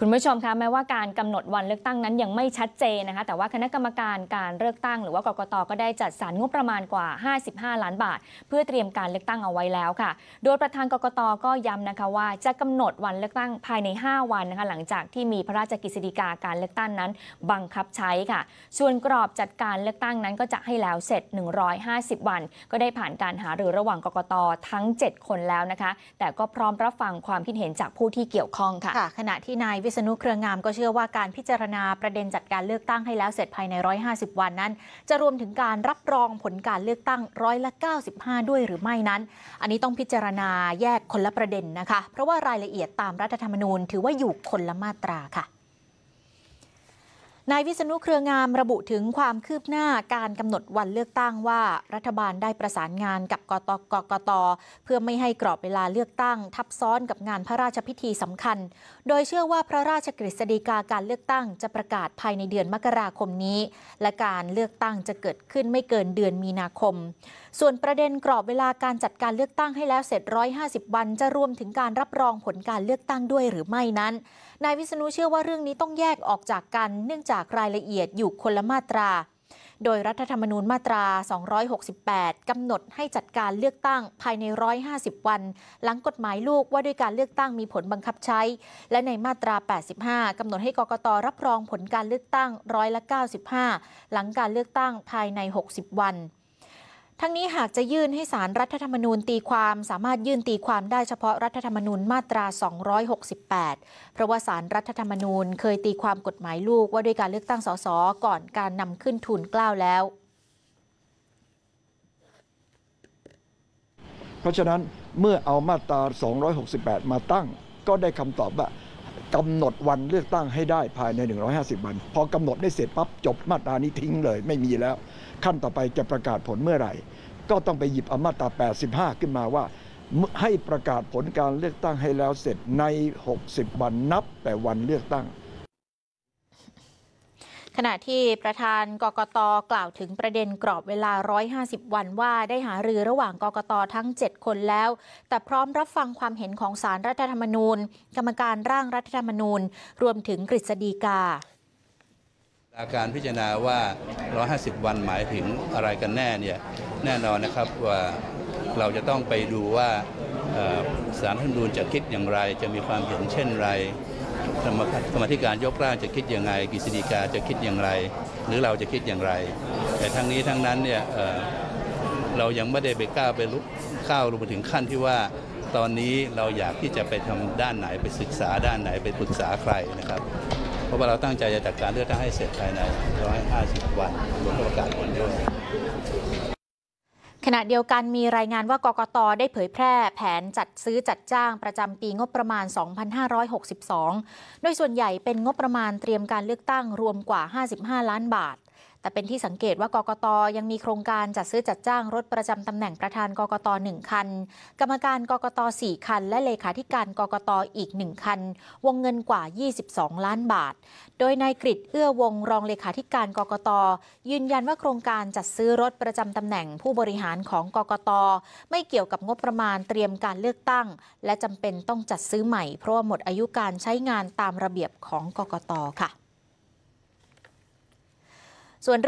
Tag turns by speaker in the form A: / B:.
A: คุณผู้ชมคะแม้ว่าการกำหนดวันเลือกตั้งนั้นยังไม่ชัดเจนนะคะแต่ว่าคณะกรรมการการเลือกตั้ง หรือว่ากกตก็ได้จัดสรรงบประมาณกว่า 55 ล้านบาท เพื่อเตรียมการเลือกตั้งเอาไว้แล้วค่ะ โดยประธานกกตก็ย้ำนะคะว่าจะกำหนดวันเลือกตั้งภายใน 5 วันนะคะหลังจากที่มีพระราชกฤษฎีกาการเลือกตั้งนั้น บังคับใช้ค่ะ ส่วนกรอบจัดการเลือกตั้งนั้นก็จะให้แล้วเสร็จ 150 วัน ก็ได้ผ่านการหารือระหว่างกกตทั้ง 7 คนแล้วนะคะ แต่ก็พร้อมรับฟังความคิดเห็นจากผู้ที่เกี่ยวข้องค่ะ
B: ขณะที่นายวิษณุเครืองามก็เชื่อว่าการพิจารณาประเด็นจัดการเลือกตั้งให้แล้วเสร็จภายใน 150 วันนั้น จะรวมถึงการรับรองผลการเลือกตั้งร้อยละ 95 ด้วยหรือไม่นั้น อันนี้ต้องพิจารณาแยกคนละประเด็นนะคะ เพราะว่ารายละเอียดตามรัฐธรรมนูญถือว่าอยู่คนละมาตราค่ะ นายวิษณุเครืองามระบุถึงความคืบหน้าการกำหนดวันเลือกตั้งว่ารัฐบาลได้ประสานงานกับกตกกต เพื่อไม่ให้กรอบเวลาเลือกตั้ง ทับซ้อนกับงานพระราชพิธีสำคัญ โดยเชื่อว่าพระราชกฤษฎีกาการเลือกตั้งจะประกาศภายในเดือนมกราคมนี้ และการเลือกตั้งจะเกิดขึ้นไม่เกินเดือนมีนาคม ส่วนประเด็นกรอบเวลาการจัดการเลือกตั้งให้แล้วเสร็จ 150 วัน จะรวมถึงการรับรองผลการเลือกตั้งด้วยหรือไม่นั้น นายวิษณุเชื่อว่าเรื่องนี้ต้องแยกออกจากกันเนื่องจากจากรายละเอียดอยู่คนละมาตรา โดยรัฐธรรมนูญมาตรา 268 กำหนดให้จัดการเลือกตั้งภายใน 150 วัน หลังกฎหมายลูกว่าด้วยการเลือกตั้งมีผลบังคับใช้ และในมาตรา 85 กำหนดให้กกตรับรองผลการเลือกตั้งร้อยละ 95 หลังการเลือกตั้งภายใน 60 วัน ทั้งนี้หากจะยื่นให้สารรัฐธรรมนูญตีความสามารถยื่นตีความได้เฉพาะรัฐธรรมนูญมาตรา 268 เพราะว่าสารรัฐธรรมนูญเคยตีความกฎหมายลูกว่าด้วยการเลือกตั้งสสก่อนการนำขึ้นทุนกล้าวแล้ว
C: เพราะฉะนั้นเมื่อเอามาตรา 268 มาตั้ง ก็ได้คำตอบว่า กำหนดวันเลือกตั้งให้ได้ภายใน 150 วัน พอกำหนดได้เสร็จปั๊บจบมาตรานี้ทิ้งเลย ไม่มีแล้ว ขั้นต่อไปจะประกาศผลเมื่อไหร่ ก็ต้องไปหยิบอามาตรา85 ขึ้นมาว่า ให้ประกาศผลการเลือกตั้งให้แล้วเสร็จใน 60 วันนับแต่วันเลือกตั้ง
B: ขณะที่ประธานกกตกล่าวถึงประเด็นกรอบเวลา 150 วันว่าได้หารือระหว่างกกตทั้ง 7 คนแล้ว แต่พร้อมรับฟังความเห็นของสารรัฐธรรมนูญ กรรมการร่างรัฐธรรมนูญ รวมถึงกฤษฎีกา
D: การพิจารณาว่า 150 วันหมายถึงอะไรกันแน่เนี่ยแน่นอนนะครับว่าเราจะต้องไปดูว่าสารรัฐธรรมนูญจะคิดอย่างไร จะมีความเห็นเช่นไร กรรมกรรมธิการยกร่างจะคิดย่างไรกฤษฎีกาจะคิดอย่างไร หรือเราจะคิดอย่างไร แต่ทั้งนี้ทั้งนั้นเนี่ยเเรายังไม่ได้ไปก้าวไปลุกข้าวลงมาถึงขั้นที่ว่าตอนนี้เราอยากที่จะไปทำด้านไหนไปศึกษาด้านไหนไปปรึกษาใครนะครับ เพราะว่าเราตั้งใจจะจัดการเลือกตั้งให้เสร็จภายใน 150 วันรวมประกาศผลด้วย
B: ขณะเดียวกันมีรายงานว่ากกตได้เผยแพร่แผนจัดซื้อจัดจ้างประจำปีงบประมาณ 2562 โดยส่วนใหญ่เป็นงบประมาณเตรียมการเลือกตั้งรวมกว่า 55 ล้านบาท แต่เป็นที่สังเกตว่ากกตยังมีโครงการจัดซื้อจัดจ้างรถประจำตำแหน่งประธานกกต1คัน กรรมการกกต4คัน และเลขาธิการกกตอีก 1 คัน วงเงินกว่า 22 ล้านบาท โดยนายกริเอื้อวงรองเลขาธิการกกต ยืนยันว่าโครงการจัดซื้อรถประจำตำแหน่งผู้บริหารของกกต ไม่เกี่ยวกับงบประมาณเตรียมการเลือกตั้ง และจำเป็นต้องจัดซื้อใหม่เพราะว่าหมดอายุการใช้งานตามระเบียบของกกตค่ะ ส่วน